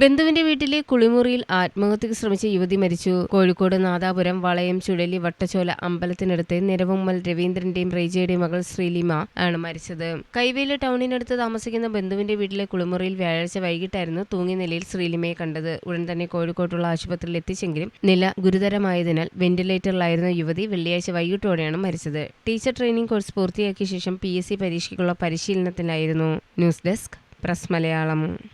ബന്ധുവിന്റെ വീട്ടിലെ കുളിമുറിയിൽ ആത്മഹത്യക്ക് ശ്രമിച്ച യുവതി മരിച്ചു. കോഴിക്കോട് നാദാപുരം വളയം ചുഴലി വട്ടച്ചോല അമ്പലത്തിനടുത്ത് നിരവുമ്മൽ രവീന്ദ്രന്റെയും റേജയുടെയും മകൾ ശ്രീലിമ ആണ് മരിച്ചത്. കൈവേല ടൗണിനടുത്ത് താമസിക്കുന്ന ബന്ധുവിന്റെ വീട്ടിലെ കുളിമുറിയിൽ വ്യാഴാഴ്ച വൈകിട്ടായിരുന്നു തൂങ്ങിയ നിലയിൽ ശ്രീലിമയെ കണ്ടത്. ഉടൻ തന്നെ കോഴിക്കോട്ടുള്ള ആശുപത്രിയിൽ എത്തിച്ചെങ്കിലും നില ഗുരുതരമായതിനാൽ വെന്റിലേറ്ററിലായിരുന്ന യുവതി വെള്ളിയാഴ്ച വൈകിട്ടോടെയാണ് മരിച്ചത്. ടീച്ചർ ട്രെയിനിംഗ് കോഴ്സ് പൂർത്തിയാക്കിയ ശേഷം പി എസ് സി പരീക്ഷയ്ക്കുള്ള പരിശീലനത്തിലായിരുന്നു. News desk press Malayalam.